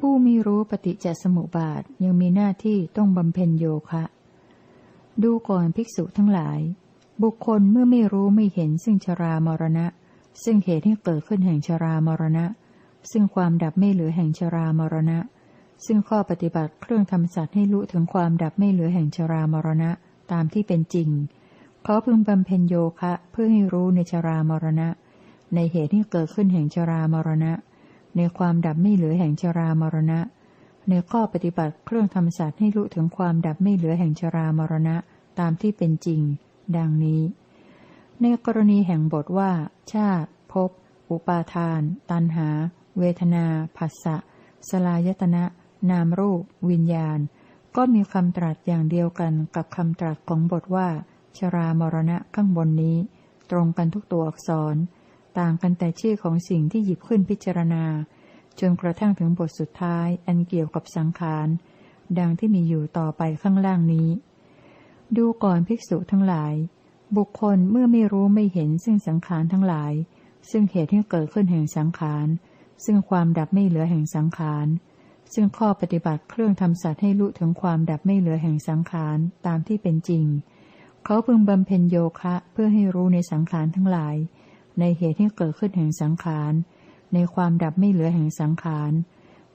ผู้ไม่รู้ปฏิจจสมุปบาทยังมีหน้าที่ต้องบำเพ็ญโยคะ ดูก่อนภิกษุทั้งหลาย บุคคลเมื่อไม่รู้ไม่เห็นซึ่งชรามรณะ ซึ่งเหตุให้เกิดขึ้นแห่งชรามรณะ ซึ่งความดับไม่เหลือแห่งชรามรณะ ซึ่งข้อปฏิบัติเครื่องทำสัตว์ให้รู้ถึงความดับไม่เหลือแห่งชรามรณะตามที่เป็นจริง เขาพึงบำเพ็ญโยคะเพื่อให้รู้ในชรามรณะ ในเหตุที่เกิดขึ้นแห่งชรามรณะ ในความดับไม่เหลือแห่งชรามรณะ ในข้อปฏิบัติเครื่องทำสัตว์ให้รู้ถึงความดับไม่เหลือแห่งชรามรณะตามที่เป็นจริง ดังนี้ ในกรณีแห่งบทว่า ชาติภพอุปาทาน ตันหา เวทนาผัสสะสลายตนะ นามรูป วิญญาณ ก็มีคำตรัสอย่างเดียวกันกับคำตรัสของบทว่า ชรามรณะข้างบนนี้ ตรงกันทุกตัวอักษร ต่างกันแต่ชื่อของสิ่งที่หยิบขึ้นพิจารณา จนกระทั่งถึงบทสุดท้ายอันเกี่ยวกับสังขาร ดังที่มีอยู่ต่อไปข้างล่างนี้ ดูก่อนภิกษุทั้งหลาย บุคคลเมื่อไม่รู้ไม่เห็นซึ่งสังขารทั้งหลาย ซึ่งเหตุที่เกิดขึ้นแห่งสังขาร ซึ่งความดับไม่เหลือแห่งสังขาร ซึ่งข้อปฏิบัติเครื่องทำสัตว์ให้รู้ถึงความดับไม่เหลือแห่งสังขารตามที่เป็นจริง เขาพึงบำเพ็ญโยคะเพื่อให้รู้ในสังขารทั้งหลาย ในเหตุที่เกิดขึ้นแห่งสังขาร ในความดับไม่เหลือแห่งสังขาร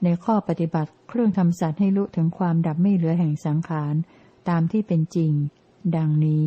ในข้อปฏิบัติเครื่องทำสัตว์ให้รู้ถึงความดับไม่เหลือแห่งสังขาร ตามที่เป็นจริง ดังนี้